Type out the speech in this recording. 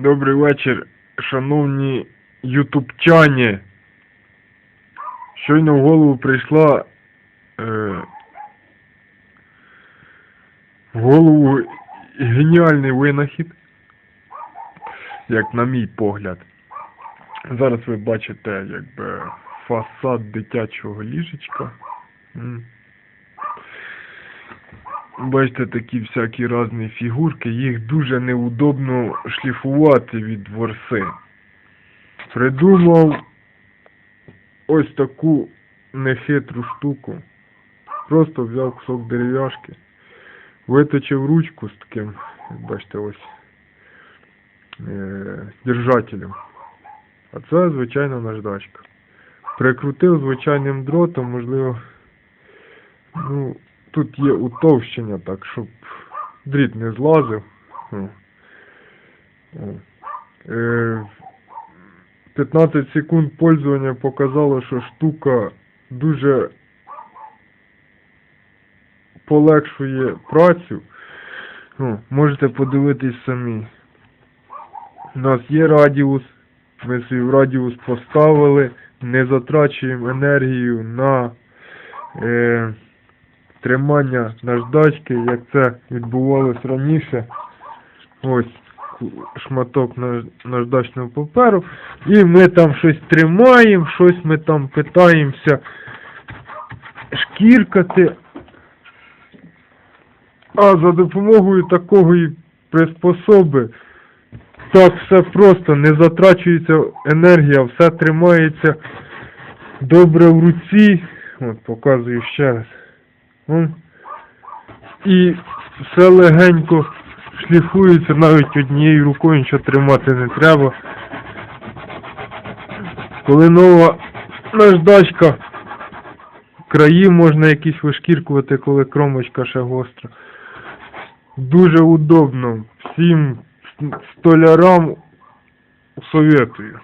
Добрий вечір, шановні ютубчані. Щойно в голову прийшла е, в голову геніальний винахід, як на мій погляд. Зараз ви бачите якби фасад дитячого ліжечка. Бачите такі всякі різні фігурки, їх дуже неудобно шліфувати від ворси. Придумав ось таку нехитру штуку. Просто взяв кусок дерев'яшки, виточив ручку з таким, бачите, ось е- держателем. А це звичайна наждачка. Прикрутив звичайним дротом, можливо, ну, тут є утовщення, так, щоб дріт не злазив. О. О. Е, 15 секунд пользування показало, що штука дуже полегшує працю. Ну, можете подивитись самі. У нас є радіус. Ми свій радіус поставили, не затрачуємо енергію на е, тримання наждачки, як це відбувалось раніше. Ось шматок наждачного паперу. І ми там щось тримаємо, щось ми там питаємося шкіркати. А за допомогою такої приспособи так все просто, не затрачується енергія, все тримається добре в руці. От, показую ще раз. М. І все легенько шліфується навіть однією рукою, нічого тримати не треба. Коли нова наждачка, краї можна якісь вишкіркувати, коли кромочка ще гостра. Дуже удобно. Всім столярам советую.